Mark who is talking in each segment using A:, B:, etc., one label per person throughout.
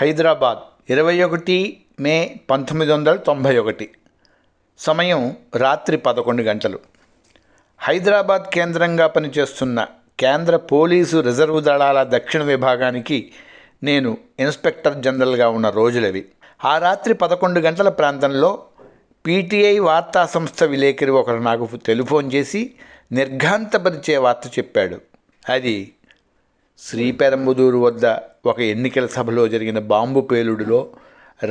A: హైదరాబాద్ ఇరవై ఒకటి మే పంతొమ్మిది వందల తొంభై ఒకటి. సమయం రాత్రి పదకొండు గంటలు. హైదరాబాద్ కేంద్రంగా పనిచేస్తున్న కేంద్ర పోలీసు రిజర్వ్ దళాల దక్షిణ విభాగానికి నేను ఇన్స్పెక్టర్ జనరల్గా ఉన్న రోజులవి. ఆ రాత్రి పదకొండు గంటల ప్రాంతంలో పీటీఐ వార్తా సంస్థ విలేకరి ఒకరు నాకు టెలిఫోన్ చేసి నిర్ఘాంతపరిచే వార్త చెప్పాడు. అది శ్రీపెరంబుదూరు వద్ద ఒక ఎన్నికల సభలో జరిగిన బాంబు పేలుడులో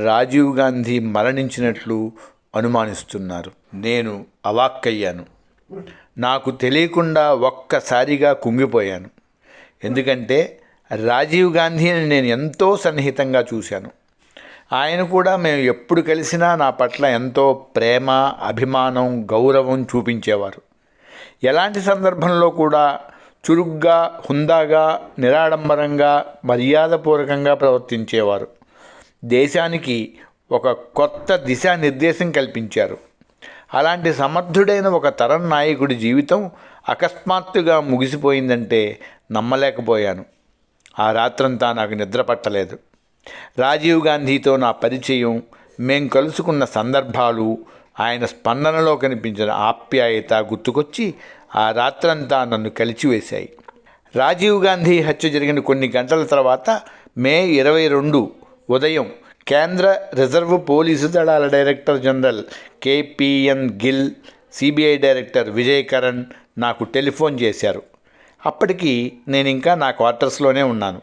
A: రాజీవ్ గాంధీ మరణించినట్లు అనుమానిస్తున్నారు. నేను అవాక్కయ్యాను. నాకు తెలియకుండా ఒక్కసారిగా కుంగిపోయాను. ఎందుకంటే రాజీవ్ గాంధీని నేను ఎంతో సన్నిహితంగా చూశాను. ఆయన కూడా మేము ఎప్పుడు కలిసినా నా పట్ల ఎంతో ప్రేమ అభిమానం గౌరవం చూపించేవారు. ఎలాంటి సందర్భంలో కూడా చురుగ్గా హుందాగా నిరాడంబరంగా మర్యాదపూర్వకంగా ప్రవర్తించేవారు. దేశానికి ఒక కొత్త దిశానిర్దేశం కల్పించారు. అలాంటి సమర్థుడైన ఒక తరం నాయకుడి జీవితం అకస్మాత్తుగా ముగిసిపోయిందంటే నమ్మలేకపోయాను. ఆ రాత్రంతా నాకు నిద్ర పట్టలేదు. రాజీవ్ గాంధీతో నా పరిచయం మేం కలుసుకున్న సందర్భాలు ఆయన స్పందనలో కనిపించిన ఆప్యాయత గుర్తుకొచ్చి ఆ రాత్రంతా నన్ను కలిచివేశాయి. రాజీవ్ గాంధీ హత్య జరిగిన కొన్ని గంటల తర్వాత మే ఇరవై రెండు ఉదయం కేంద్ర రిజర్వ్ పోలీసు దళాల director general KPN Gill CBI director Vijay Karan నాకు టెలిఫోన్ చేశారు. అప్పటికి నేను ఇంకా నా క్వార్టర్స్లోనే ఉన్నాను.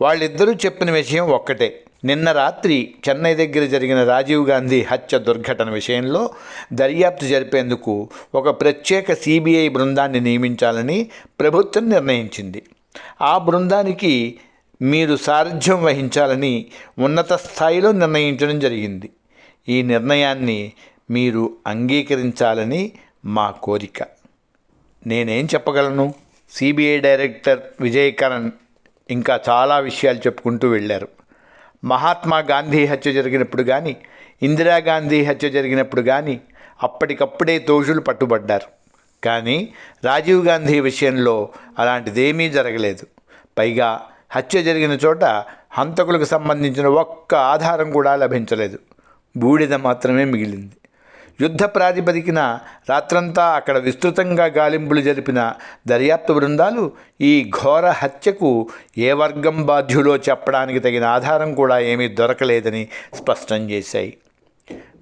A: వాళ్ళిద్దరూ చెప్పిన విషయం ఒక్కటే. నిన్న రాత్రి చెన్నై దగ్గర జరిగిన రాజీవ్ గాంధీ హత్య దుర్ఘటన విషయంలో దర్యాప్తు జరిపేందుకు ఒక ప్రత్యేక సిబిఐ బృందాన్ని నియమించాలని ప్రభుత్వం నిర్ణయించింది. ఆ బృందానికి మీరు సారథ్యం వహించాలని ఉన్నత స్థాయిలో నిర్ణయించడం జరిగింది. ఈ నిర్ణయాన్ని మీరు అంగీకరించాలని మా కోరిక. నేనేం చెప్పగలను? సిబిఐ డైరెక్టర్ విజయ్ కరణ్ ఇంకా చాలా విషయాలు చెప్పుకుంటూ వెళ్ళారు. మహాత్మా గాంధీ హత్య జరిగినప్పుడు కానీ ఇందిరాగాంధీ హత్య జరిగినప్పుడు కానీ అప్పటికప్పుడే దోషులు పట్టుబడ్డారు. కానీ రాజీవ్ గాంధీ విషయంలో అలాంటిదేమీ జరగలేదు. పైగా హత్య జరిగిన చోట హంతకులకు సంబంధించిన ఒక్క ఆధారం కూడా లభించలేదు. బూడిద మాత్రమే మిగిలింది. యుద్ధ ప్రాతిపదికన రాత్రంతా అక్కడ విస్తృతంగా గాలింపులు జరిపిన దర్యాప్తు బృందాలు ఈ ఘోర హత్యకు ఏ వర్గం బాధ్యులో చెప్పడానికి తగిన ఆధారం కూడా ఏమీ దొరకలేదని స్పష్టం చేశాయి.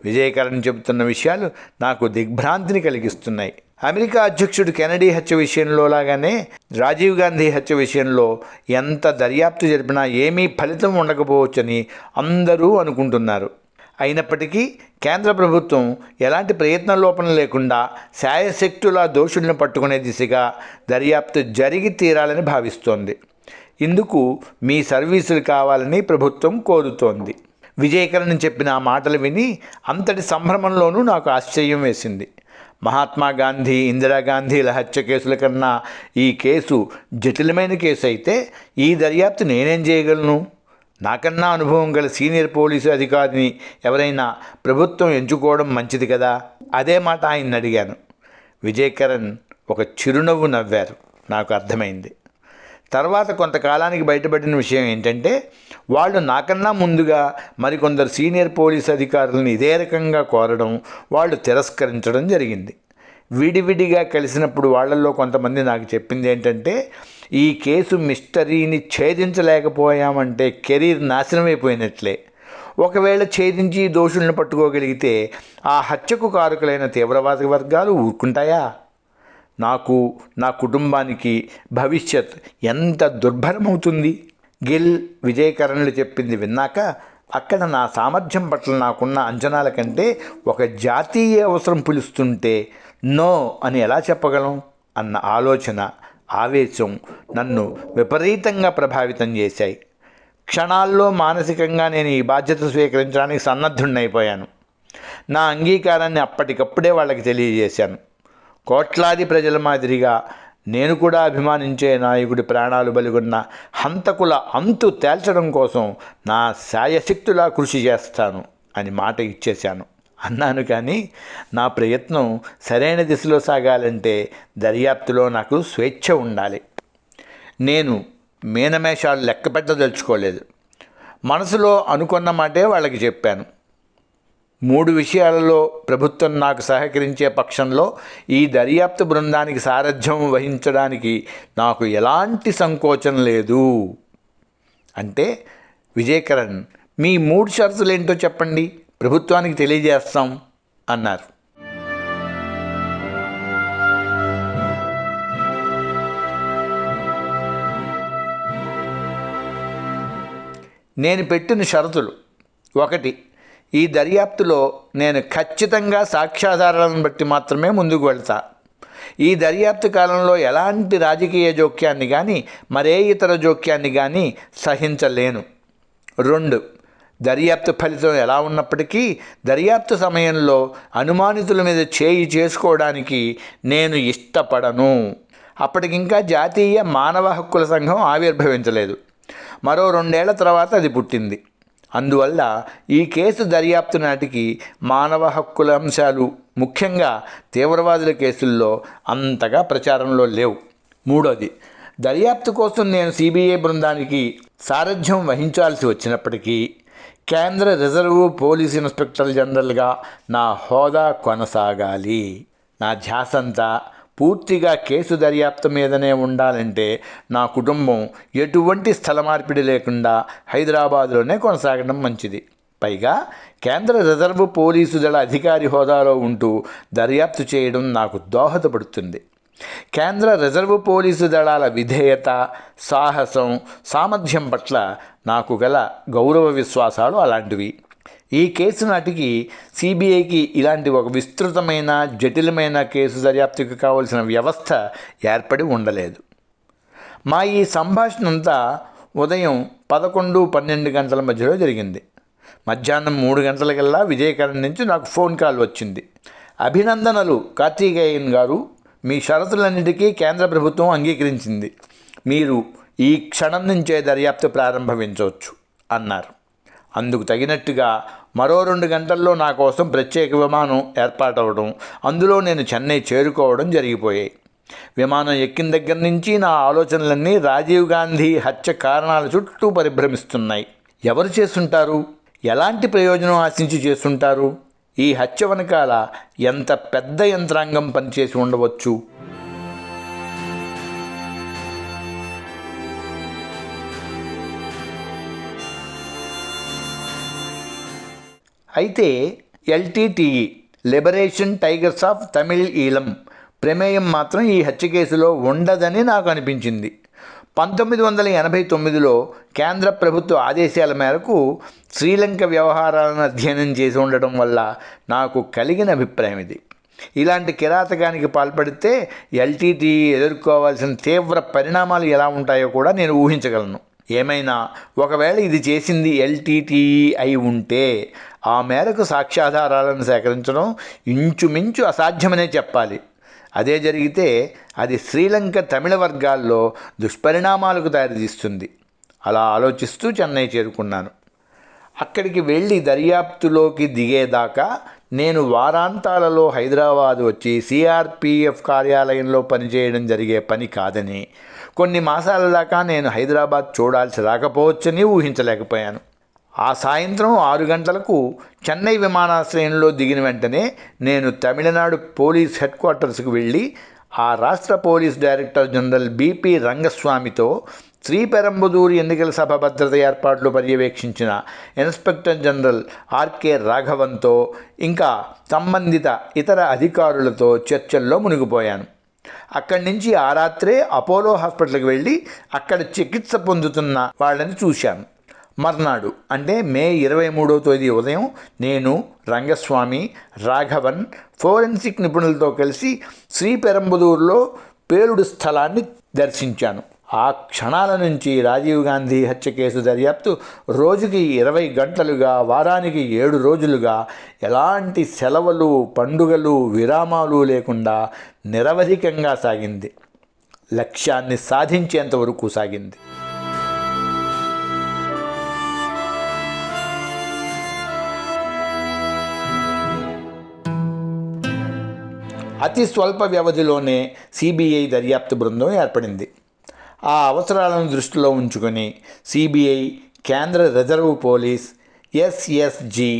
A: విజయకరణ్ చెబుతున్న విషయాలు నాకు దిగ్భ్రాంతిని కలిగిస్తున్నాయి. అమెరికా అధ్యక్షుడు కెనడీ హత్య విషయంలో లాగానే రాజీవ్ గాంధీ హత్య విషయంలో ఎంత దర్యాప్తు జరిపినా ఏమీ ఫలితం ఉండకపోవచ్చని అందరూ అనుకుంటున్నారు. అయినప్పటికీ కేంద్ర ప్రభుత్వం ఎలాంటి ప్రయత్న లోపం లేకుండా శాయశక్తుల దోషులను పట్టుకునే దిశగా దర్యాప్తు జరిగి తీరాలని భావిస్తోంది. ఇందుకు మీ సర్వీసులు కావాలని ప్రభుత్వం కోరుతోంది. విజయకరణ్ చెప్పిన ఆ మాటలు విని అంతటి సంభ్రమంలోనూ నాకు ఆశ్చర్యం వేసింది. మహాత్మా గాంధీ ఇందిరాగాంధీల హత్య కేసుల కన్నా ఈ కేసు జటిలమైన కేసు అయితే ఈ దర్యాప్తు నేనేం చేయగలను? నాకన్నా అనుభవం గల సీనియర్ పోలీసు అధికారిని ఎవరైనా ప్రభుత్వం ఎంచుకోవడం మంచిది కదా? అదే మాట ఆయన్ని అడిగాను. విజయకరణ్ ఒక చిరునవ్వు నవ్వారు. నాకు అర్థమైంది. తర్వాత కొంతకాలానికి బయటపడిన విషయం ఏంటంటే వాళ్ళు నాకన్నా ముందుగా మరికొందరు సీనియర్ పోలీస్ అధికారులను ఇదే రకంగా కోరడం వాళ్ళు తిరస్కరించడం జరిగింది. విడివిడిగా కలిసినప్పుడు వాళ్ళల్లో కొంతమంది నాకు చెప్పింది ఏంటంటే ఈ కేసు మిస్టరీని ఛేదించలేకపోయామంటే కెరీర్ నాశనం అయిపోయినట్లే ఒకవేళ ఛేదించి దోషులను పట్టుకోగలిగితే ఆ హత్యకు కారకులైన తీవ్రవాద వర్గాలు ఊరుకుంటాయా? నాకు నా కుటుంబానికి భవిష్యత్ ఎంత దుర్భరమవుతుంది? గిల్ విజయకరణలు చెప్పింది విన్నాక అక్కడ నా సామర్థ్యం పట్ల నాకున్న అంచనాల కంటే ఒక జాతీయ అవసరం పిలుస్తుంటే నో అని ఎలా చెప్పగలం? అన్న ఆలోచన ఆవేశం నన్ను విపరీతంగా ప్రభావితం చేశాయి. క్షణాల్లో మానసికంగా నేను ఈ బాధ్యత స్వీకరించడానికి సన్నద్ధుణ్ణైపోయాను. నా అంగీకారాన్ని అప్పటికప్పుడే వాళ్ళకి తెలియజేశాను. కోట్లాది ప్రజల మాదిరిగా నేను కూడా అభిమానించే నాయకుడి ప్రాణాలు బలిగొన్న హంతకుల అంతు తేల్చడం కోసం నా శాయశక్తులా కృషి చేస్తాను అని మాట ఇచ్చేశాను. అన్నాను కానీ నా ప్రయత్నం సరైన దిశలో సాగాలంటే దర్యాప్తులో నాకు స్వేచ్ఛ ఉండాలి. నేను మీనమేషాలు లెక్క పెట్టదలుచుకోలేదు మనసులో అనుకున్న మాటే వాళ్ళకి చెప్పాను. మూడు విషయాలలో ప్రభుత్వం నాకు సహకరించే పక్షంలో ఈ దర్యాప్తు బృందానికి సారథ్యం వహించడానికి నాకు ఎలాంటి సంకోచం లేదు. అంటే విజయకరణ్ మీ మూడు షరతులు ఏంటో చెప్పండి. ప్రభుత్వానికి తెలియజేస్తాం అన్నారు. నేను పెట్టిన షరతులు. ఒకటి ఈ దర్యాప్తులో నేను ఖచ్చితంగా సాక్ష్యాధారాలను బట్టి మాత్రమే ముందుకు వెళ్తా. ఈ దర్యాప్తు కాలంలో ఎలాంటి రాజకీయ జోక్యాన్ని కానీ మరే ఇతర జోక్యాన్ని కానీ సహించలేను. రెండు దర్యాప్తు ఫలితం ఎలా ఉన్నప్పటికీ దర్యాప్తు సమయంలో అనుమానితుల మీద చేయి చేసుకోవడానికి నేను ఇష్టపడను. అప్పటికింకా జాతీయ మానవ హక్కుల సంఘం ఆవిర్భవించలేదు. మరో రెండేళ్ళ తర్వాత అది పుట్టింది. అందువల్ల ఈ కేసు దర్యాప్తు నాటికి మానవ హక్కుల అంశాలు ముఖ్యంగా తీవ్రవాదుల కేసుల్లో అంతగా ప్రచారంలో లేవు. మూడోది దర్యాప్తు కోసం నేను సిబిఐ బృందానికి సారథ్యం వహించాల్సి వచ్చినప్పటికీ కేంద్ర రిజర్వ్ పోలీస్ ఇన్స్పెక్టర్ జనరల్గా నా హోదా కొనసాగాలి. నా ధ్యాసంతా పూర్తిగా కేసు దర్యాప్తు మీదనే ఉండాలంటే నా కుటుంబం ఎటువంటి స్థల మార్పిడి లేకుండా హైదరాబాద్లోనే కొనసాగడం మంచిది. పైగా కేంద్ర రిజర్వ్ పోలీసు దళ అధికారి హోదాలో ఉంటూ దర్యాప్తు చేయడం నాకు దోహదపడుతుంది. కేంద్ర రిజర్వ్ పోలీసు దళాల విధేయత సాహసం సామర్థ్యం పట్ల నాకు గల గౌరవ విశ్వాసాలు అలాంటివి. ఈ కేసు నాటికి సిబిఐకి ఇలాంటి ఒక విస్తృతమైన జటిలమైన కేసు దర్యాప్తుకి కావలసిన వ్యవస్థ ఏర్పడి ఉండలేదు. మా ఈ సంభాషణ అంతా ఉదయం పదకొండు పన్నెండు గంటల మధ్యలో జరిగింది. మధ్యాహ్నం మూడు గంటలకల్లా విజయకరణ్ నుంచి నాకు ఫోన్ కాల్ వచ్చింది. అభినందనలు కార్తీకేయన్ గారు. మీ షరతులన్నిటికీ కేంద్ర ప్రభుత్వం అంగీకరించింది. మీరు ఈ క్షణం నుంచే దర్యాప్తు ప్రారంభించవచ్చు అన్నారు. అందుకు తగినట్టుగా మరో రెండు గంటల్లో నా కోసం ప్రత్యేక విమానం ఏర్పాటవడం అందులో నేను చెన్నై చేరుకోవడం జరిగిపోయాయి. విమానం ఎక్కిన దగ్గర నుంచి నా ఆలోచనలన్నీ రాజీవ్ గాంధీ హత్య కారణాల చుట్టూ పరిభ్రమిస్తున్నాయి. ఎవరు చేస్తుంటారు? ఎలాంటి ప్రయోజనం ఆశించి చేస్తుంటారు? ఈ హత్య వెనకాల ఎంత పెద్ద యంత్రాంగం పనిచేసి ఉండవచ్చు? అయితే LTTE liberation tigers of Tamil Eelam ప్రమేయం మాత్రం ఈ హత్య కేసులో ఉండదని నాకు అనిపించింది. పంతొమ్మిది వందల ఎనభై తొమ్మిదిలో కేంద్ర ప్రభుత్వ ఆదేశాల మేరకు శ్రీలంక వ్యవహారాలను అధ్యయనం చేసి ఉండటం వల్ల నాకు కలిగిన అభిప్రాయం ఇది. ఇలాంటి కిరాతకానికి పాల్పడితే ఎల్టీటీ ఎదుర్కోవాల్సిన తీవ్ర పరిణామాలు ఎలా ఉంటాయో కూడా నేను ఊహించగలను. ఏమైనా ఒకవేళ ఇది చేసింది ఎల్టీటీ అయి ఉంటే ఆ మేరకు సాక్ష్యాధారాలను సేకరించడం ఇంచుమించు అసాధ్యమనే చెప్పాలి. అదే జరిగితే అది శ్రీలంక తమిళ వర్గాల్లో దుష్పరిణామాలకు దారితీస్తుంది. అలా ఆలోచిస్తూ చెన్నై చేరుకున్నాను. అక్కడికి వెళ్ళి దర్యాప్తులోకి దిగేదాకా నేను వారాంతాలలో హైదరాబాద్ వచ్చి సిఆర్పిఎఫ్ కార్యాలయంలో పనిచేయడం జరిగే పని కాదని కొన్ని మాసాల దాకా నేను హైదరాబాద్ చూడాల్సి రాకపోవచ్చని ఊహించలేకపోయాను. ఆ సాయంత్రం ఆరు గంటలకు చెన్నై విమానాశ్రయంలో దిగిన వెంటనే నేను తమిళనాడు పోలీస్ హెడ్ క్వార్టర్స్కు వెళ్ళి ఆ రాష్ట్ర పోలీస్ డైరెక్టర్ జనరల్ బీపీ రంగస్వామితో శ్రీపెరంబుదూరు ఎన్నికల సభ భద్రత ఏర్పాట్లు పర్యవేక్షించిన ఇన్స్పెక్టర్ జనరల్ ఆర్కే రాఘవన్తో ఇంకా సంబంధిత ఇతర అధికారులతో చర్చల్లో మునిగిపోయాను. అక్కడి నుంచి ఆ రాత్రే అపోలో హాస్పిటల్కి వెళ్ళి అక్కడ చికిత్స పొందుతున్న వాళ్ళని చూశాను. మర్నాడు అంటే మే ఇరవై మూడవ తేదీ ఉదయం నేను రంగస్వామి రాఘవన్ ఫోరెన్సిక్ నిపుణులతో కలిసి శ్రీపెరంబదూరులో పేలుడు స్థలాన్ని దర్శించాను. ఆ క్షణాల నుంచి రాజీవ్ గాంధీ హత్య కేసు దర్యాప్తు రోజుకి ఇరవై గంటలుగా వారానికి ఏడు రోజులుగా ఎలాంటి సెలవులు పండుగలు విరామాలు లేకుండా నిరవధికంగా సాగింది. లక్ష్యాన్ని సాధించేంత వరకు సాగింది. అతి స్వల్ప వ్యవధిలోనే సిబిఐ దర్యాప్తు బృందం ఏర్పడింది. ఆ అవసరాలను దృష్టిలో ఉంచుకొని సిబిఐ కేంద్ర రిజర్వ్ పోలీస్ ఎస్ఎస్జి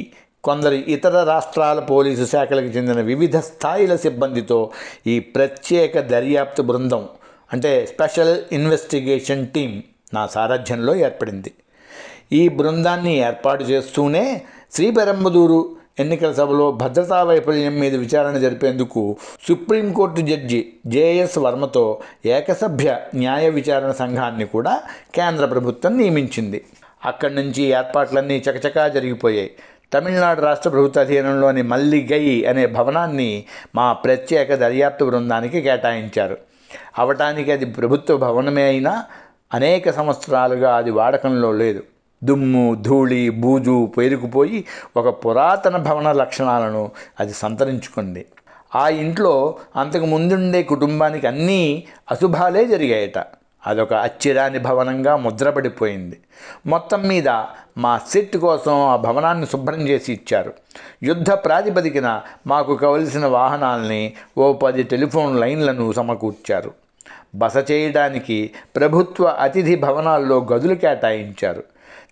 A: కొందరు ఇతర రాష్ట్రాల పోలీసు శాఖలకు చెందిన వివిధ స్థాయిల సిబ్బందితో ఈ ప్రత్యేక దర్యాప్తు బృందం అంటే స్పెషల్ ఇన్వెస్టిగేషన్ టీం నా సారథ్యంలో ఏర్పడింది. ఈ బృందాన్ని ఏర్పాటు చేస్తూనే శ్రీపెరంబదూరు ఎన్నికల సభలో భద్రతా వైఫల్యం మీద విచారణ జరిపేందుకు సుప్రీంకోర్టు జడ్జి జేఎస్ వర్మతో ఏకసభ్య న్యాయ విచారణ సంఘాన్ని కూడా కేంద్ర ప్రభుత్వం నియమించింది. అక్కడి నుంచి ఏర్పాట్లన్నీ చకచకా జరిగిపోయాయి. తమిళనాడు రాష్ట్ర ప్రభుత్వ అధీనంలోని మల్లిగై అనే భవనాన్ని మా ప్రత్యేక దర్యాప్తు బృందానికి కేటాయించారు. అవటానికి అది ప్రభుత్వ భవనమే అయినా అనేక సంవత్సరాలుగా అది వాడకంలో లేదు. దుమ్ము ధూళి బూజు పేరుకుపోయి ఒక పురాతన భవన లక్షణాలను అది సంతరించుకుంది. ఆ ఇంట్లో అంతకు ముందుండే కుటుంబానికి అన్నీ అశుభాలే జరిగాయట. అదొక అచ్చిరాని భవనంగా ముద్రపడిపోయింది. మొత్తం మీద మా సెట్ కోసం ఆ భవనాన్ని శుభ్రం చేసి ఇచ్చారు. యుద్ధ ప్రాతిపదికన మాకు కావలసిన వాహనాల్ని ఓ పది టెలిఫోన్ లైన్లను సమకూర్చారు. బస చేయడానికి ప్రభుత్వ అతిథి భవనాల్లో గదులు కేటాయించారు.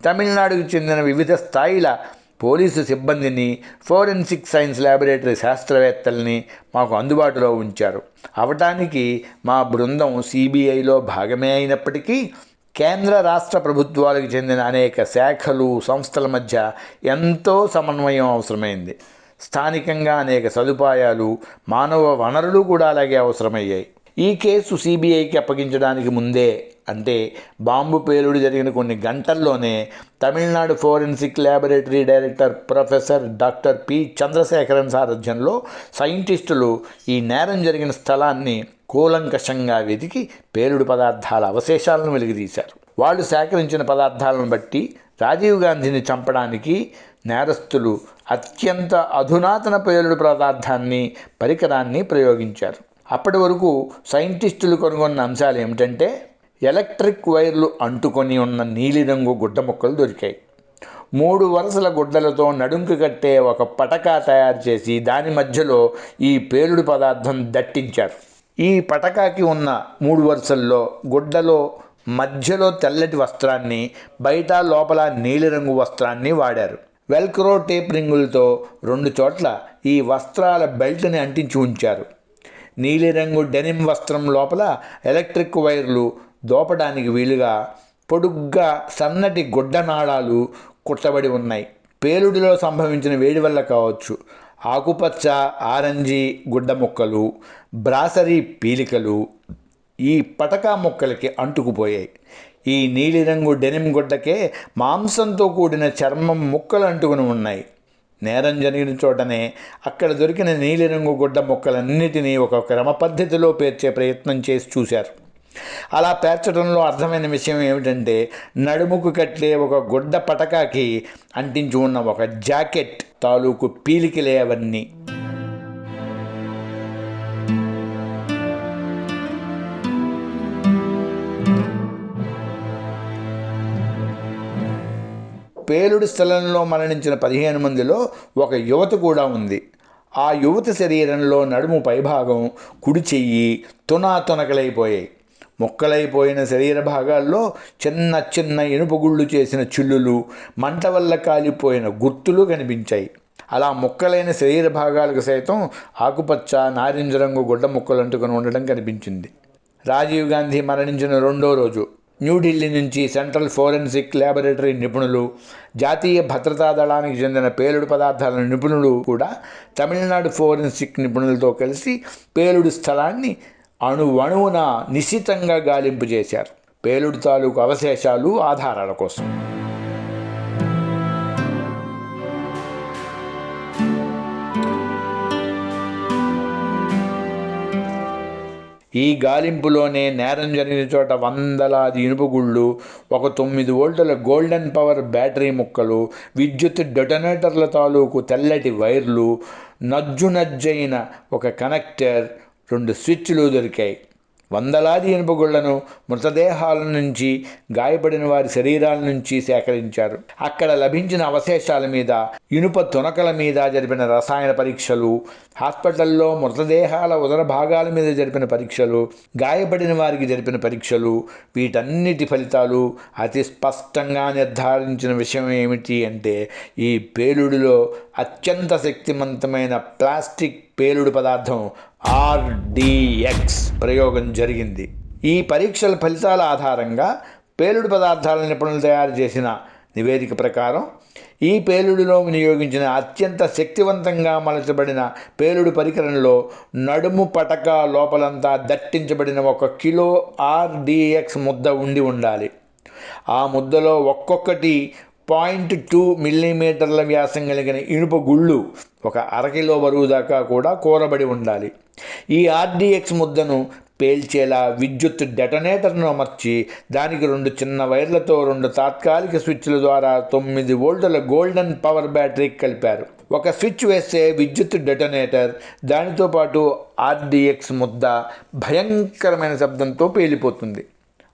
A: తమిళనాడుకు చెందిన వివిధ స్థాయిల పోలీసు సిబ్బందిని ఫోరెన్సిక్ సైన్స్ ల్యాబొరేటరీ శాస్త్రవేత్తల్ని మాకు అందుబాటులో ఉంచారు. అవటానికి మా బృందం సిబిఐలో భాగమే అయినప్పటికీ కేంద్ర రాష్ట్ర ప్రభుత్వాలకు చెందిన అనేక శాఖలు సంస్థల మధ్య ఎంతో సమన్వయం అవసరమైంది. స్థానికంగా అనేక సదుపాయాలు మానవ వనరులు కూడా అలాగే అవసరమయ్యాయి. ఈ కేసు సిబిఐకి అప్పగించడానికి ముందే అంటే బాంబు పేలుడు జరిగిన కొన్ని గంటల్లోనే Tamil Nadu forensic laboratory director professor doctor P. Chandrasekaran సారథ్యంలో సైంటిస్టులు ఈ నేరం జరిగిన స్థలాన్ని కూలంకషంగా వెతికి పేలుడు పదార్థాల అవశేషాలను వెలికితీశారు. వాళ్ళు సేకరించిన పదార్థాలను బట్టి రాజీవ్ గాంధీని చంపడానికి నేరస్తులు అత్యంత అధునాతన పేలుడు పదార్థాన్ని పరికరాన్ని ప్రయోగించారు. అప్పటి వరకు సైంటిస్టులు కనుగొన్న అంశాలు ఏమిటంటే ఎలక్ట్రిక్ వైర్లు అంటుకొని ఉన్న నీలిరంగు గుడ్డ ముక్కలు దొరికాయి. మూడు వరుసల గుడ్డలతో నడుంకు కట్టే ఒక పటకా తయారు చేసి దాని మధ్యలో ఈ పేలుడు పదార్థం దట్టించారు. ఈ పటకాకి ఉన్న మూడు వరుసల్లో గుడ్డలో మధ్యలో తెల్లటి వస్త్రాన్ని బయట లోపల నీలిరంగు వస్త్రాన్ని వాడారు. వెల్క్రో టేప్ రింగులతో రెండు చోట్ల ఈ వస్త్రాల బెల్ట్ని అంటించి ఉంచారు. నీలిరంగు డెనిమ్ వస్త్రం లోపల ఎలక్ట్రిక్ వైర్లు దోపడానికి వీలుగా పొడుగ్గా సన్నటి గుడ్డ నాళాలు కుట్టబడి ఉన్నాయి. పేలుడిలో సంభవించిన వేడి వల్ల కావచ్చు. ఆకుపచ్చ ఆరంజి గుడ్డ ముక్కలు బ్రాసరీ పీలికలు ఈ పటకా ముక్కలకి అంటుకుపోయాయి. ఈ నీలిరంగు డెనిమ్ గుడ్డకే మాంసంతో కూడిన చర్మం ముక్కలు అంటుకుని ఉన్నాయి. నేరం జరిగిన చోటనే అక్కడ దొరికిన నీలిరంగు గుడ్డ ముక్కలన్నిటినీ ఒక క్రమ పద్ధతిలో పేర్చే ప్రయత్నం చేసి చూశారు. అలా పేర్చడంలో అర్థమైన విషయం ఏమిటంటే నడుముకు కట్లే ఒక గుడ్డ పటకాకి అంటించి ఉన్న ఒక జాకెట్ తాలూకు పీలికలే అవన్నీ. పేలుడు స్థలంలో మరణించిన పదిహేను మందిలో ఒక యువత కూడా ఉంది. ఆ యువతి శరీరంలో నడుము పైభాగం కుడి చెయ్యి తునాతునకలైపోయాయి. మొక్కలైపోయిన శరీర భాగాల్లో చిన్న చిన్న ఇనుపగుళ్ళు చేసిన చిల్లులు మంట వల్ల కాలిపోయిన గుర్తులు కనిపించాయి. అలా మొక్కలైన శరీర భాగాలకు సైతం ఆకుపచ్చ నారింజ రంగు గుడ్డ ముక్కలు అంటుకొని ఉండడం కనిపించింది. రాజీవ్ గాంధీ మరణించిన రెండో రోజు న్యూఢిల్లీ నుంచి సెంట్రల్ ఫోరెన్సిక్ ల్యాబొరేటరీ నిపుణులు జాతీయ భద్రతా దళానికి చెందిన పేలుడు పదార్థాల నిపుణులు కూడా తమిళనాడు ఫోరెన్సిక్ నిపుణులతో కలిసి పేలుడు స్థలాన్ని అణువణువున నిశ్చితంగా గాలింపు చేశారు. పేలుడు తాలూకు అవశేషాలు ఆధారాల కోసం. ఈ గాలింపులోనే నేరం జరిగిన చోట వందలాది ఇనుపగుళ్ళు ఒక తొమ్మిది వోల్టుల గోల్డెన్ పవర్ బ్యాటరీ ముక్కలు విద్యుత్ డొటనేటర్ల తాలూకు తెల్లటి వైర్లు నజ్జు నజ్జైన ఒక కనెక్టర్ రెండు స్విచ్లు దొరికాయి. వందలాది ఇనుపగుళ్ళను మృతదేహాల నుంచి గాయపడిన వారి శరీరాల నుంచి సేకరించారు. అక్కడ లభించిన అవశేషాల మీద ఇనుప తునకల మీద జరిపిన రసాయన పరీక్షలు హాస్పిటల్లో మృతదేహాల ఉదర భాగాల మీద జరిపిన పరీక్షలు గాయపడిన వారికి జరిపిన పరీక్షలు వీటన్నిటి ఫలితాలు అతి స్పష్టంగా నిర్ధారించిన విషయం ఏమిటి అంటే ఈ పేలుడులో అత్యంత శక్తివంతమైన ప్లాస్టిక్ పేలుడు పదార్థం ఆర్డిఎక్స్ ప్రయోగం జరిగింది. ఈ పరీక్షల ఫలితాల ఆధారంగా పేలుడు పదార్థాల నిపుణులు తయారు చేసిన నివేదిక ప్రకారం ఈ పేలుడులో వినియోగించిన అత్యంత శక్తివంతంగా మలచబడిన పేలుడు పరికరంలో నడుము పటక లోపలంతా దట్టించబడిన ఒక కిలో ఆర్డిఎక్స్ ముద్ద ఉండి ఉండాలి. ఆ ముద్దలో ఒక్కొక్కటి పాయింట్ టూ మిల్లీమీటర్ల వ్యాసం కలిగిన ఇనుప గుళ్ళు ఒక అరకిలో బరువు దాకా కూడా కూరబడి ఉండాలి. ఈ ఆర్డిఎక్స్ ముద్దను పేల్చేలా విద్యుత్ డెటనేటర్ను అమర్చి దానికి రెండు చిన్న వైర్లతో రెండు తాత్కాలిక స్విచ్ల ద్వారా తొమ్మిది వోల్టుల గోల్డెన్ పవర్ బ్యాటరీ కలిపారు. ఒక స్విచ్ వేస్తే విద్యుత్ డెటనేటర్ దానితో పాటు ఆర్డిఎక్స్ ముద్ద భయంకరమైన శబ్దంతో పేలిపోతుంది.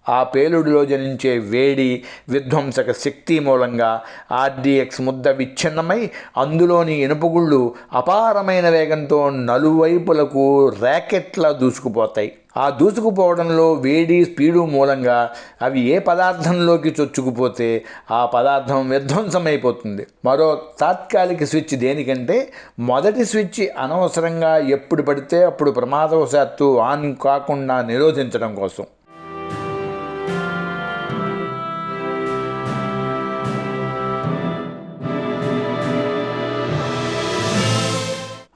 A: ఆ పేలుడులో జనించే వేడి విధ్వంసక శక్తి మూలంగా ఆర్డిఎక్స్ ముద్ద విచ్ఛిన్నమై అందులోని ఇనుపగుళ్ళు అపారమైన వేగంతో నలువైపులకు ర్యాకెట్లా దూసుకుపోతాయి. ఆ దూసుకుపోవడంలో వేడి స్పీడు మూలంగా అవి ఏ పదార్థంలోకి చొచ్చుకుపోతే ఆ పదార్థం విధ్వంసమైపోతుంది. మరో తాత్కాలిక స్విచ్ దేనికంటే మొదటి స్విచ్ అనవసరంగా ఎప్పుడు పడితే అప్పుడు ప్రమాదవశాత్తు ఆన్ కాకుండా నిరోధించడం కోసం.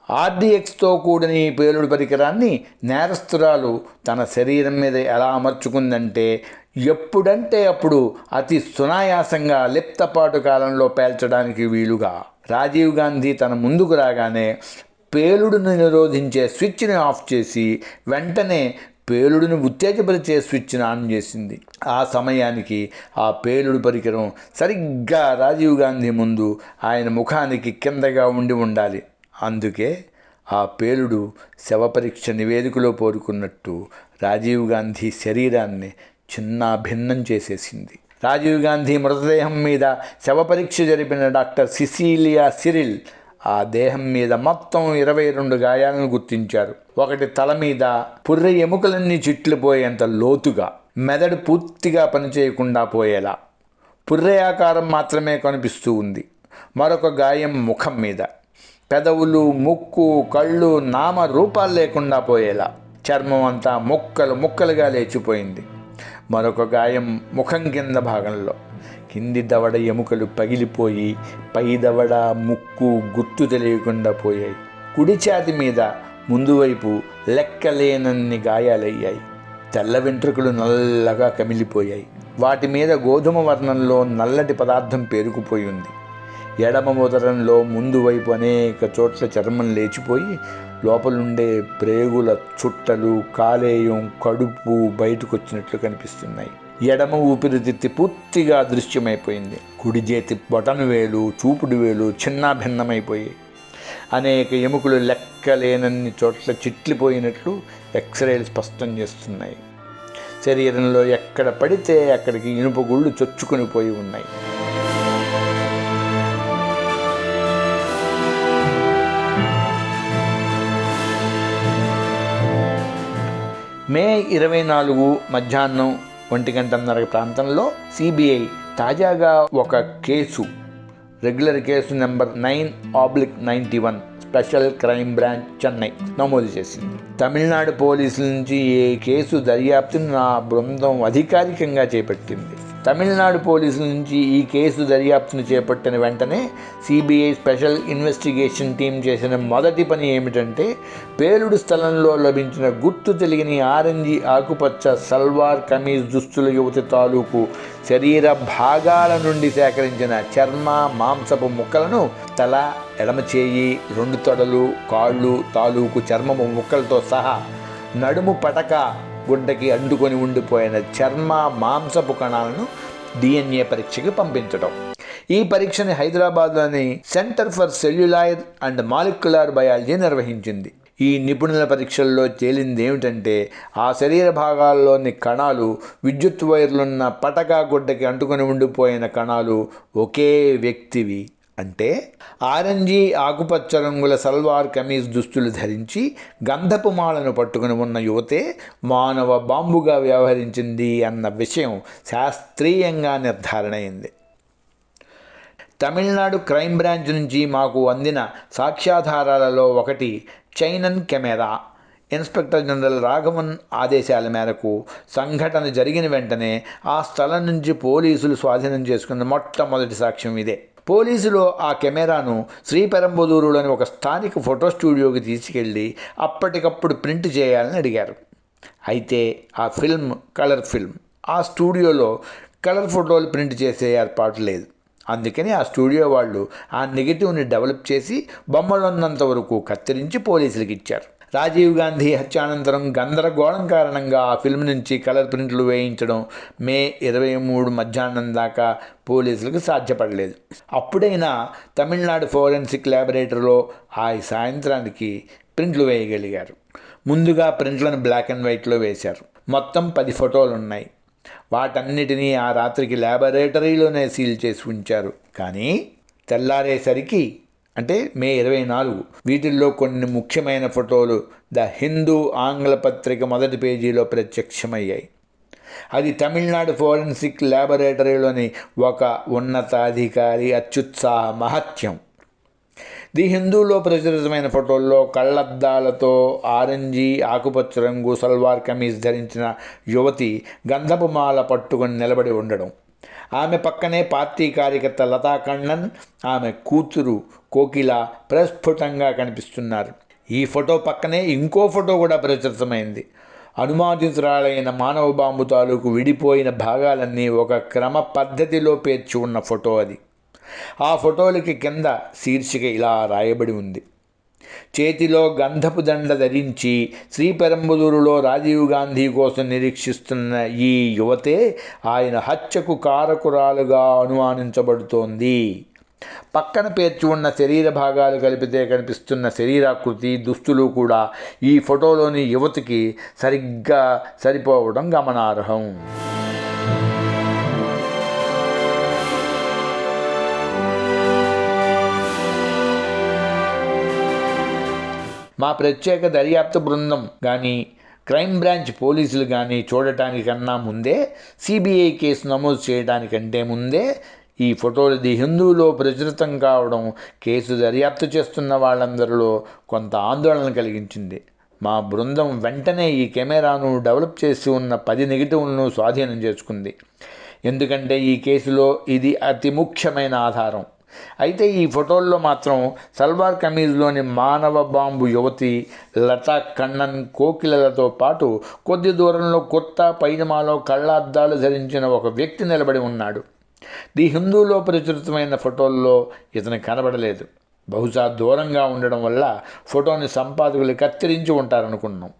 A: ఆర్డిఎక్స్తో కూడిన ఈ పేలుడు పరికరాన్ని నేరస్తురాలు తన శరీరం మీద ఎలా అమర్చుకుందంటే ఎప్పుడంటే అప్పుడు అతి సునాయాసంగా లిప్తపాటు కాలంలో పేల్చడానికి వీలుగా. రాజీవ్ గాంధీ తన ముందుకు రాగానే పేలుడును నిరోధించే స్విచ్ని ఆఫ్ చేసి వెంటనే పేలుడుని ఉత్తేజపరిచే స్విచ్ని ఆన్ చేసింది. ఆ సమయానికి ఆ పేలుడు పరికరం సరిగ్గా రాజీవ్ గాంధీ ముందు ఆయన ముఖానికి కిందగా ఉండి ఉండాలి. అందుకే ఆ పేలుడు శవపరీక్ష నివేదికలో పోరుకున్నట్టు రాజీవ్ గాంధీ శరీరాన్ని చిన్న భిన్నం చేసేసింది. రాజీవ్ గాంధీ మృతదేహం మీద శవపరీక్ష జరిపిన డాక్టర్ సిసిలియా సిరిల్ ఆ దేహం మీద మొత్తం ఇరవై రెండు గాయాలను గుర్తించారు. ఒకటి తల మీద పుర్రె ఎముకలన్నీ చిట్లిపోయేంత లోతుగా మెదడు పూర్తిగా పనిచేయకుండా పోయేలా. పుర్రె ఆకారం మాత్రమే కనిపిస్తూ ఉంది. మరొక గాయం ముఖం మీద. పెదవులు ముక్కు కళ్ళు నామ రూపాలు లేకుండా పోయేలా. చర్మం అంతా ముక్కలు ముక్కలుగా లేచిపోయింది. మరొక గాయం ముఖం కింద భాగంలో. కింది దవడ ఎముకలు పగిలిపోయి పై దవడ ముక్కు గుర్తు తెలియకుండా పోయాయి. కుడి ఛాతి మీద ముందువైపు లెక్కలేనన్ని గాయాలయ్యాయి. తెల్ల వెంట్రుకలు నల్లగా కమిలిపోయాయి. వాటి మీద గోధుమ వర్ణంలో నల్లటి పదార్థం పేరుకుపోయి ఉంది. ఎడమ ఉదరంలో ముందు వైపు అనేక చోట్ల చర్మం లేచిపోయి లోపలుండే ప్రేగుల చుట్టలు కాలేయం కడుపు బయటకు వచ్చినట్లు కనిపిస్తున్నాయి. ఎడమ ఊపిరితిత్తి పూర్తిగా దృశ్యమైపోయింది కుడి చేతి బొటను వేలు చూపుడు వేలు చిన్నాభిన్నమైపోయాయి అనేక ఎముకలు లెక్కలేనన్ని చోట్ల చిట్లిపోయినట్లు ఎక్స్రేలు స్పష్టం చేస్తున్నాయి. శరీరంలో ఎక్కడ పడితే అక్కడికి ఇనుప గుళ్ళు చొచ్చుకొని పోయి ఉన్నాయి. మే ఇరవై నాలుగు మధ్యాహ్నం ఒంటి గంటన్నర ప్రాంతంలో సిబిఐ తాజాగా ఒక case regular case number nine oblique ninety one special crime branch Chennai నమోదు చేసింది. తమిళనాడు పోలీసుల నుంచి ఈ కేసు దర్యాప్తును నా బృందం అధికారికంగా చేపట్టింది. తమిళనాడు పోలీసుల నుంచి ఈ కేసు దర్యాప్తును చేపట్టిన వెంటనే సిబిఐ స్పెషల్ ఇన్వెస్టిగేషన్ టీం చేసిన మొదటి పని ఏమిటంటే పేలుడు స్థలంలో లభించిన గుర్తు తెలియని ఆరెంజి ఆకుపచ్చ సల్వార్ కమీజ్ దుస్తుల యువతి తాలూకు శరీర భాగాల నుండి సేకరించిన చర్మ మాంసపు ముక్కలను తల ఎడమ చేయి రెండు తొడలు కాళ్ళు తాలూకు చర్మము ముక్కలతో సహా నడుము పటక గుడ్డకి అంటుకొని ఉండిపోయిన చర్మ మాంసపు కణాలను డిఎన్ఏ పరీక్షకి పంపించడం ఈ పరీక్షని హైదరాబాద్లోని centre for cellular and molecular biology నిర్వహించింది. ఈ నిపుణుల పరీక్షల్లో తేలింది ఏమిటంటే ఆ శరీర భాగాల్లోని కణాలు విద్యుత్ వైర్లున్న పటకా గుడ్డకి అంటుకొని ఉండిపోయిన కణాలు ఒకే వ్యక్తివి. అంటే ఆరెంజీ ఆకుపచ్చ రంగుల సల్వార్ కమీజ్ దుస్తులు ధరించి గంధపు మాలను పట్టుకుని ఉన్న యువతే మానవ బాంబుగా వ్యవహరించింది అన్న విషయం శాస్త్రీయంగా నిర్ధారణ అయింది తమిళనాడు క్రైమ్ బ్రాంచ్ నుంచి మాకు అందిన సాక్ష్యాధారాలలో ఒకటి Chinon camera. Inspector general Raghavan ఆదేశాల మేరకు సంఘటన జరిగిన వెంటనే ఆ స్థలం నుంచి పోలీసులు స్వాధీనం చేసుకున్న మొట్టమొదటి సాక్ష్యం ఇదే. పోలీసులు ఆ కెమెరాను శ్రీపెరంబదూరులోని ఒక స్థానిక ఫోటో స్టూడియోకి తీసుకెళ్ళి అప్పటికప్పుడు ప్రింట్ చేయాలని అడిగారు. అయితే ఆ ఫిల్మ్ కలర్ ఫిల్మ్ ఆ స్టూడియోలో కలర్ ఫోటోలు ప్రింట్ చేసే ఏర్పాటు లేదు. అందుకని ఆ స్టూడియో వాళ్ళు ఆ నెగిటివ్ని డెవలప్ చేసి బొమ్మలున్నంత వరకు కత్తిరించి పోలీసులకు ఇచ్చారు. రాజీవ్ గాంధీ హత్యానంతరం గందరగోళం కారణంగా ఆ ఫిల్మ్ నుంచి కలర్ ప్రింట్లు వేయించడం మే ఇరవై మూడు మధ్యాహ్నం దాకా పోలీసులకు సాధ్యపడలేదు. అప్పుడైనా తమిళనాడు ఫోరెన్సిక్ ల్యాబొరేటరీలో ఆ సాయంత్రానికి ప్రింట్లు వేయగలిగారు. ముందుగా ప్రింట్లను బ్లాక్ అండ్ వైట్లో వేశారు. మొత్తం పది ఫోటోలు ఉన్నాయి వాటన్నిటినీ ఆ రాత్రికి ల్యాబొరేటరీలోనే సీల్ చేసి ఉంచారు. కానీ తెల్లారేసరికి అంటే మే ఇరవై నాలుగు. వీటిల్లో కొన్ని ముఖ్యమైన ఫోటోలు ద హిందూ ఆంగ్ల పత్రిక మొదటి పేజీలో ప్రత్యక్షమయ్యాయి. అది తమిళనాడు ఫోరెన్సిక్ ల్యాబొరేటరీలోని ఒక ఉన్నతాధికారి అత్యుత్సాహ మహత్యం. ది హిందూలో ప్రచురితమైన ఫోటోల్లో కళ్ళద్దాలతో ఆరెంజీ ఆకుపచ్చ రంగు సల్వార్ కమీజ్ ధరించిన యువతి గంధపుమాల పట్టుకొని నిలబడి ఉండడం. ఆమె పక్కనే పార్టీ కార్యకర్త లతా కణన్ ఆమె కూతురు కోకిల ప్రస్ఫుటంగా కనిపిస్తున్నారు. ఈ ఫోటో పక్కనే ఇంకో ఫోటో కూడా ప్రచురితమైంది. అనుమానితురాలైన మానవ బాంబు తాలూకు విడిపోయిన భాగాలన్నీ ఒక క్రమ పద్ధతిలో పేర్చి ఉన్న ఫోటో అది. ఆ ఫోటోలకి కింద శీర్షిక ఇలా రాయబడి ఉంది. చేతిలో గంధపు దండ ధరించి శ్రీపెరంబదూరులో రాజీవ్ గాంధీ కోసం నిరీక్షిస్తున్న ఈ యువతే ఆయన హత్యకు కారకురాలుగా అనుమానించబడుతోంది. పక్కన పేర్చి ఉన్న శరీర భాగాలు కలిపితే కనిపిస్తున్న శరీరాకృతి దుస్తులు కూడా ఈ ఫోటోలోని యువతికి సరిగ్గా సరిపోవడం గమనార్హం. మా ప్రత్యేక దర్యాప్తు బృందం కానీ క్రైమ్ బ్రాంచ్ పోలీసులు కానీ చూడటానికన్నా ముందే సిబిఐ కేసు నమోదు చేయడానికంటే ముందే ఈ ఫోటోలు ది హిందూలో ప్రచురితం కావడం కేసు దర్యాప్తు చేస్తున్న వాళ్ళందరిలో కొంత ఆందోళన కలిగించింది. మా బృందం వెంటనే ఈ కెమెరాను డెవలప్ చేసి ఉన్న పది నెగిటివ్లను స్వాధీనం చేసుకుంది. ఎందుకంటే ఈ కేసులో ఇది అతి ముఖ్యమైన ఆధారం. అయితే ఈ ఫోటోల్లో మాత్రం సల్వార్ కమీజ్లోని మానవ బాంబు యువతి లతా కన్నన్ కోకిలలతో పాటు కొద్ది దూరంలో కొత్త పైజమాలో కళ్ళద్దాలు ధరించిన ఒక వ్యక్తి నిలబడి ఉన్నాడు. ది హిందూలో ప్రచురితమైన ఫోటోల్లో ఇతను కనబడలేదు. బహుశా దూరంగా ఉండడం వల్ల ఫోటోని సంపాదకులు కత్తిరించి ఉంటారనుకున్నాం.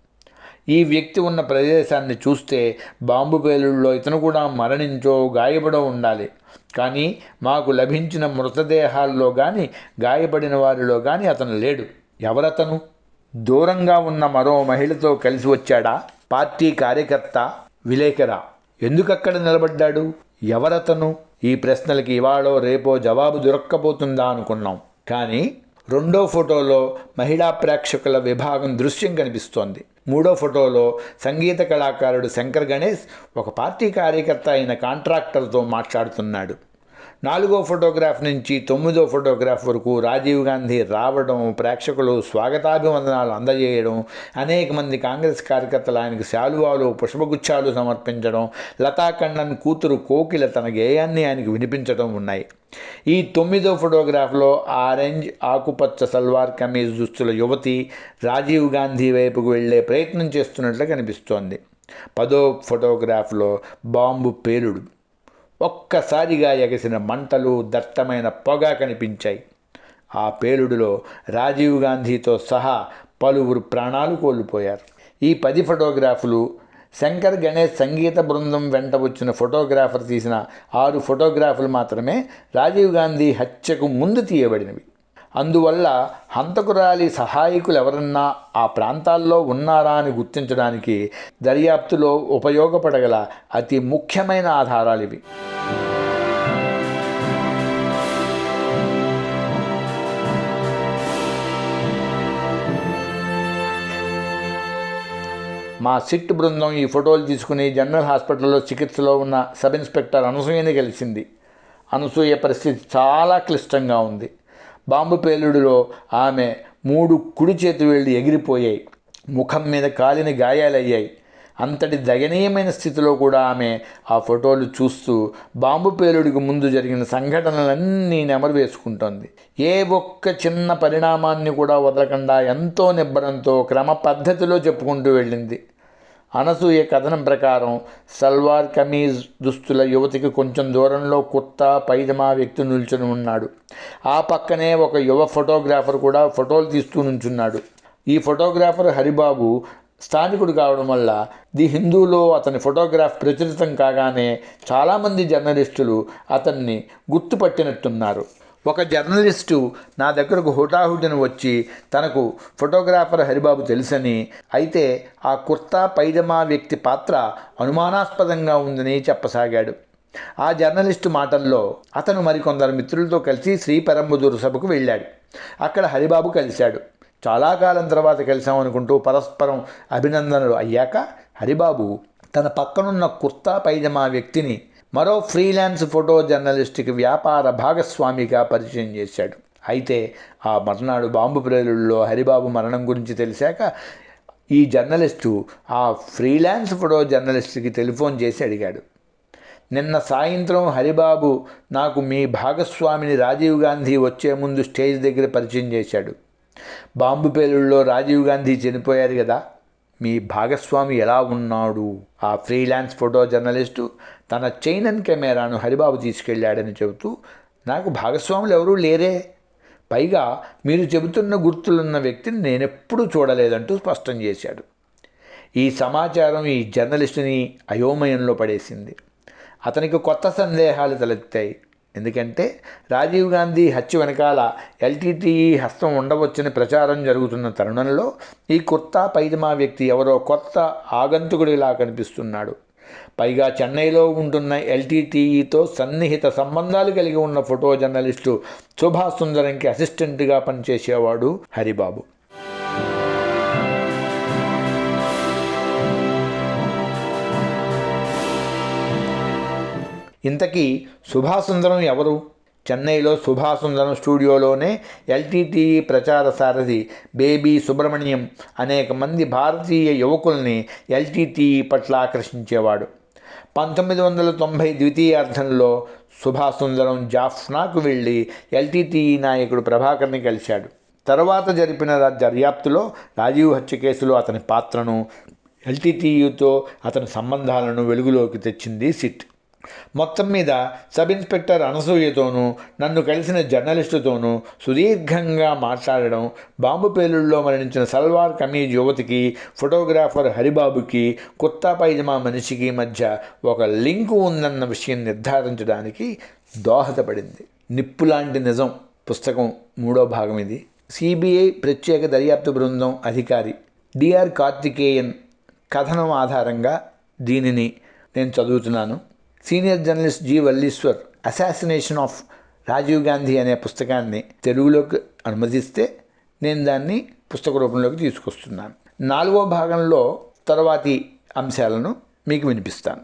A: ఈ వ్యక్తి ఉన్న ప్రదేశాన్ని చూస్తే బాంబు పేలుళ్ళలో ఇతను కూడా మరణించో గాయపడో ఉండాలి. కానీ మాకు లభించిన మృతదేహాల్లో కానీ గాయపడిన వారిలో కానీ అతను లేడు. ఎవరతను? దూరంగా ఉన్న మరో మహిళతో కలిసి వచ్చాడా? పార్టీ కార్యకర్త విలేకరా ఎందుకక్కడ నిలబడ్డాడు? ఎవరతను? ఈ ప్రశ్నలకి ఇవాళో రేపో జవాబు దొరక్కపోతుందా అనుకున్నాం. కానీ రెండో ఫోటోలో మహిళా ప్రేక్షకుల విభాగం దృశ్యం కనిపిస్తోంది. మూడో ఫోటోలో సంగీత కళాకారుడు శంకర్ గణేష్ ఒక పార్టీ కార్యకర్త అయిన కాంట్రాక్టర్తో మాట్లాడుతున్నాడు. నాలుగో ఫోటోగ్రాఫ్ నుంచి తొమ్మిదో ఫోటోగ్రాఫ్ వరకు రాజీవ్ గాంధీ రావడం ప్రేక్షకులు స్వాగతాభివందనాలు అందజేయడం అనేక మంది కాంగ్రెస్ కార్యకర్తలు ఆయనకు శాలువాలు పుష్పగుచ్చాలు సమర్పించడం లతా కూతురు కోకిల తన గేయాన్ని ఆయనకు వినిపించడం ఉన్నాయి. ఈ తొమ్మిదో ఫోటోగ్రాఫ్లో ఆరెంజ్ ఆకుపచ్చ సల్వార్ కమీజ్ దుస్తుల యువతి రాజీవ్ గాంధీ వైపుకు వెళ్ళే ప్రయత్నం చేస్తున్నట్లు కనిపిస్తోంది. పదో ఫోటోగ్రాఫ్లో బాంబు పేలుడు. ఒక్కసారిగా ఎగసిన మంటలు దట్టమైన పొగ కనిపించాయి. ఆ పేలుడులో రాజీవ్ గాంధీతో సహా పలువురు ప్రాణాలు కోల్పోయారు. ఈ పది ఫోటోగ్రాఫులు శంకర్ గణేష్ సంగీత బృందం వెంట వచ్చిన ఫోటోగ్రాఫర్ తీసిన ఆరు ఫోటోగ్రాఫులు మాత్రమే రాజీవ్ గాంధీ హత్యకు ముందు తీయబడినవి. అందువల్ల హంతకురాలి సహాయకులు ఎవరన్నా ఆ ప్రాంతాల్లో ఉన్నారా అని గుర్తించడానికి దర్యాప్తులో ఉపయోగపడగల అతి ముఖ్యమైన ఆధారాలు ఇవి. మా సిట్ బృందం ఈ ఫోటోలు తీసుకుని జనరల్ హాస్పిటల్లో చికిత్సలో ఉన్న సబ్ ఇన్స్పెక్టర్ అనసూయని కలిసింది అనసూయ పరిస్థితి చాలా క్లిష్టంగా ఉంది. బాంబు పేలుడులో ఆమె మూడు కుడి చేతి వేళ్ళు ఎగిరిపోయాయి. ముఖం మీద కాలిన గాయాలయ్యాయి. అంతటి దయనీయమైన స్థితిలో కూడా ఆమె ఆ ఫోటోలు చూస్తూ బాంబు పేలుడికి ముందు జరిగిన సంఘటనలన్నీ నెమరు వేసుకుంటోంది. ఏ ఒక్క చిన్న పరిణామాన్ని కూడా వదలకుండా ఎంతో నిబ్బరంతో క్రమ పద్ధతిలో చెప్పుకుంటూ వెళ్ళింది. అనసూయ కథనం ప్రకారం సల్వార్ కమీజ్ దుస్తుల యువతికి కొంచెం దూరంలో కుర్తా పైజమా వ్యక్తి నిల్చుని ఉన్నాడు. ఆ పక్కనే ఒక యువ ఫోటోగ్రాఫర్ కూడా ఫోటోలు తీస్తూ నుంచున్నాడు. ఈ ఫోటోగ్రాఫర్ హరిబాబు స్థానికుడు కావడం వల్ల ది హిందూలో అతని ఫోటోగ్రాఫ్ ప్రచురితం కాగానే చాలామంది జర్నలిస్టులు అతన్ని గుర్తుపట్టినట్టున్నారు. ఒక జర్నలిస్టు నా దగ్గరకు హుటాహుటిన వచ్చి తనకు ఫోటోగ్రాఫర్ హరిబాబు తెలుసని అయితే ఆ కుర్తా పైజమా వ్యక్తి పాత్ర అనుమానాస్పదంగా ఉందని చెప్పసాగాడు. ఆ జర్నలిస్టు మాటల్లో అతను మరికొందరు మిత్రులతో కలిసి శ్రీపెరంబుదూరు సభకు వెళ్ళాడు. అక్కడ హరిబాబు కలిశాడు. చాలా కాలం తర్వాత కలిశామనుకుంటూ పరస్పరం అభినందనలు అయ్యాక హరిబాబు తన పక్కనున్న కుర్తా పైజమా వ్యక్తిని మరో ఫ్రీలాన్స్ ఫోటో జర్నలిస్ట్కి వ్యాపార భాగస్వామిగా పరిచయం చేశాడు. అయితే ఆ మర్నాడు బాంబు ప్రేలుల్లో హరిబాబు మరణం గురించి తెలిసాక ఈ జర్నలిస్టు ఆ ఫ్రీలాన్స్ ఫోటో జర్నలిస్ట్కి టెలిఫోన్ చేసి అడిగాడు. నిన్న సాయంత్రం హరిబాబు నాకు మీ భాగస్వామిని రాజీవ్ గాంధీ వచ్చే ముందు స్టేజ్ దగ్గర పరిచయం చేశాడు. బాంబు పేలుల్లో రాజీవ్ గాంధీ చనిపోయారు కదా మీ భాగస్వామి ఎలా ఉన్నాడు? ఆ ఫ్రీలాన్స్ ఫోటో జర్నలిస్టు తన చైనన్ కెమెరాను హరిబాబు తీసుకెళ్ళాడని చెబుతూ నాకు భాగస్వాములు ఎవరూ లేరే. పైగా మీరు చెబుతున్న గుర్తులున్న వ్యక్తిని నేనెప్పుడూ చూడలేదంటూ స్పష్టం చేశాడు. ఈ సమాచారం ఈ జర్నలిస్టుని అయోమయంలో పడేసింది. అతనికి కొత్త సందేహాలు తలెత్తాయి. ఎందుకంటే రాజీవ్ గాంధీ హత్య వెనకాల ఎల్టీటీఈ హస్తం ఉండవచ్చని ప్రచారం జరుగుతున్న తరుణంలో ఈ కుర్తా పైజమా వ్యక్తి ఎవరో కొత్త ఆగంతుకుడిలా కనిపిస్తున్నాడు. పైగా చెన్నైలో ఉంటున్న ఎల్టీటీఈతో సన్నిహిత సంబంధాలు కలిగి ఉన్న ఫోటో జర్నలిస్టు సుభాష్ సుందరంకి అసిస్టెంట్గా పనిచేసేవాడు హరిబాబు. ఇంతకీ సుభాసుందరం ఎవరు? చెన్నైలో సుభాసుందరం స్టూడియోలోనే ఎల్టీటీఈ ప్రచార సారథి బేబీ సుబ్రహ్మణ్యం అనేక మంది భారతీయ యువకుల్ని ఎల్టీటీఈ పట్ల ఆకర్షించేవాడు. పంతొమ్మిది వందల తొంభై ద్వితీయార్థంలో సుభాసుందరం జాఫ్నాకు వెళ్ళి ఎల్టీటీఈ నాయకుడు ప్రభాకర్ని కలిశాడు. తర్వాత జరిపిన దర్యాప్తులో రాజీవ్ హత్య కేసులో అతని పాత్రను ఎల్టీటీయూతో అతని సంబంధాలను వెలుగులోకి తెచ్చింది సిట్. మొత్తం మీద సబ్ ఇన్స్పెక్టర్ అనసూయతోనూ నన్ను కలిసిన జర్నలిస్టుతోనూ సుదీర్ఘంగా మాట్లాడడం బాంబు పేలుల్లో మరణించిన సల్వార్ కమీజ్ యువతికి ఫోటోగ్రాఫర్ హరిబాబుకి కుత్తా పైజమా మనిషికి మధ్య ఒక లింకు ఉందన్న విషయం నిర్ధారించడానికి దోహదపడింది. నిప్పు లాంటి నిజం పుస్తకం మూడో భాగం ఇది. సిబిఐ ప్రత్యేక దర్యాప్తు బృందం అధికారి డిఆర్ కార్తికేయన్ కథనం ఆధారంగా దీనిని నేను చదువుతున్నాను. Senior journalist G Valleeshwar assassination of Rajiv Gandhi అనే పుస్తకాన్ని తెలుగులోకి అనుమతిస్తే నేను దాన్ని పుస్తక రూపంలోకి తీసుకొస్తున్నాను. నాలుగో భాగంలో తర్వాతి అంశాలను మీకు వినిపిస్తాను.